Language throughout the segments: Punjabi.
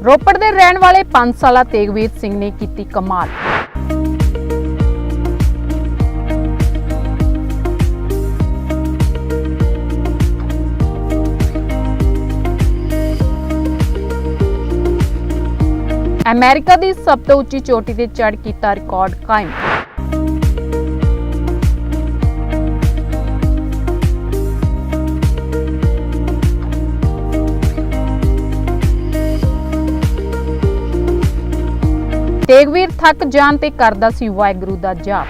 ਰੋਪੜ ਦੇ ਰਹਿਣ ਵਾਲੇ 5 ਸਾਲਾ ਤੇਗਵੀਰ ਸਿੰਘ ਨੇ ਕੀਤੀ ਕਮਾਲ। ਅਮਰੀਕਾ ਦੀ ਸਭ ਤੋਂ ਉੱਚੀ ਚੋਟੀ ਤੇ ਚੜ੍ਹ ਕੀਤਾ ਰਿਕਾਰਡ ਕਾਇਮ। ਤੇਗਵੀਰ ਥੱਕ ਜਾਣ ਤੇ ਕਰਦਾ ਸੀ ਵਾਹਿਗੁਰੂ ਦਾ ਜਾਪ।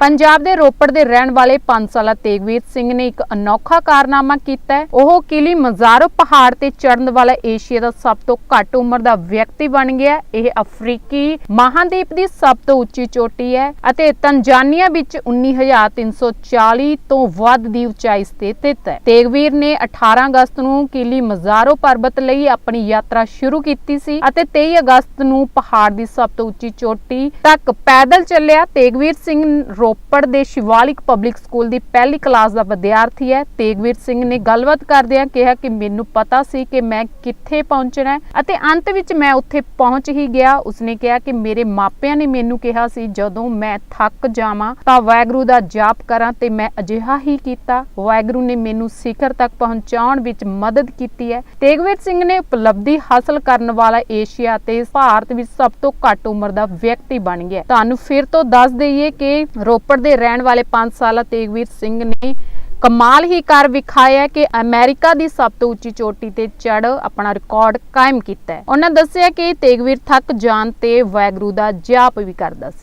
ਪੰਜਾਬ ਦੇ ਰੋਪੜ ਦੇ ਰਹਿਣ ਵਾਲੇ 5 ਸਾਲਾ ਤੇਗਵੀਰ ਸਿੰਘ ਨੇ ਇੱਕ ਅਨੋਖਾ ਕਾਰਨਾਮਾ ਕੀਤਾ ਹੈ। ਉਹ ਕਿਲੀ ਮਜ਼ਾਰੋ ਪਹਾੜ ਤੇ ਚੜਨ ਵਾਲਾ ਏਸ਼ੀਆ ਦਾ ਸਭ ਤੋਂ ਘੱਟ ਉਮਰ ਦਾ ਵਿਅਕਤੀ ਬਣ ਗਿਆ ਇਹ ਅਫਰੀਕੀ ਮਹਾਦੀਪ ਦੀ ਸਭ ਤੋਂ ਉੱਚੀ ਚੋਟੀ ਹੈ ਅਤੇ ਤੰਜਾਨੀਆ ਵਿੱਚ 19340 ਤੋਂ ਵੱਧ ਦੀ ਉਚਾਈ ਸਥਿਤ ਹੈ। ਤੇਗਵੀਰ ਨੇ 18 ਅਗਸਤ ਨੂੰ ਕਿਲੀ ਮਜ਼ਾਰੋ ਪਰਬਤ ਲਈ ਆਪਣੀ ਯਾਤਰਾ ਸ਼ੁਰੂ ਕੀਤੀ ਸੀ ਅਤੇ 23 ਅਗਸਤ ਨੂੰ ਪਹਾੜ ਦੀ ਸਭ ਤੋਂ ਉੱਚੀ ਚੋਟੀ ਤੱਕ ਪੈਦਲ ਚੱਲਿਆ। ਤੇਗਵੀਰ ਸਿੰਘ ਰੋਪੜ ਦੇ ਸ਼ਿਵਾਲਿਕ ਪਬਲਿਕ ਸਕੂਲ ਦੀ ਪਹਿਲੀ ਕਲਾਸ ਦਾ ਵਿਦਿਆਰਥੀ ਹੈ। ਤੇਗਵੀਰ ਸਿੰਘ ਨੇ ਗੱਲਬਾਤ ਕਰਦਿਆਂ ਕਿਹਾ ਕਿ ਮੈਨੂੰ ਪਤਾ ਸੀ ਕਿ ਮੈਂ ਕਿੱਥੇ ਪਹੁੰਚਣਾ ਹੈ ਅਤੇ ਅੰਤ ਵਿੱਚ ਮੈਂ ਉੱਥੇ ਪਹੁੰਚ ਹੀ ਗਿਆ। ਉਸਨੇ ਕਿਹਾ ਕਿ ਮੇਰੇ ਮਾਪਿਆਂ ਨੇ ਮੈਨੂੰ ਕਿਹਾ ਸੀ, ਜਦੋਂ ਮੈਂ ਥੱਕ ਜਾਵਾਂ ਤਾਂ ਵਾਹਿਗੁਰੂ ਦਾ ਜਾਪ ਕਰਾਂ ਤੇ ਮੈਂ ਅਜਿਹਾ ਹੀ ਕੀਤਾ। ਵਾਹਿਗੁਰੂ ਨੇ ਮੈਨੂੰ ਸਿਖਰ ਤੱਕ ਪਹੁੰਚਾਉਣ ਵਿੱਚ ਮਦਦ ਕੀਤੀ ਹੈ। ਤੇਗਵੀਰ ਸਿੰਘ ਨੇ ਉਪਲਬਧੀ ਹਾਸਲ ਕਰਨ ਵਾਲਾ ਏਸ਼ੀਆ ਤੇ ਭਾਰਤ ਵਿੱਚ ਸਭ ਤੋਂ ਘੱਟ ਉਮਰ ਦਾ ਵਿਅਕਤੀ ਬਣ ਗਿਆ। ਤੁਹਾਨੂੰ ਫਿਰ ਤੋਂ ਦੱਸ ਦਈਏ ਕਿ ਰੋਪੜ ਦੇ ਰਹਿਣ ਵਾਲੇ 5 ਸਾਲਾ ਤੇਗਵੀਰ ਸਿੰਘ ਨੇ ਕਮਾਲ ਹੀ ਕਰ ਵਿਖਾਇਆ ਕਿ ਅਮਰੀਕਾ ਦੀ ਸਭ ਤੋਂ ਉੱਚੀ ਚੋਟੀ ਤੇ ਚੜ ਆਪਣਾ ਰਿਕਾਰਡ ਕਾਇਮ ਕੀਤਾ ਹੈ। ਉਹਨਾਂ ਦੱਸਿਆ ਕਿ ਤੇਗਵੀਰ ਥੱਕ ਜਾਣ ਤੇ ਵਾਹਿਗੁਰੂ ਦਾ ਜਾਪ ਵੀ ਕਰਦਾ ਸੀ।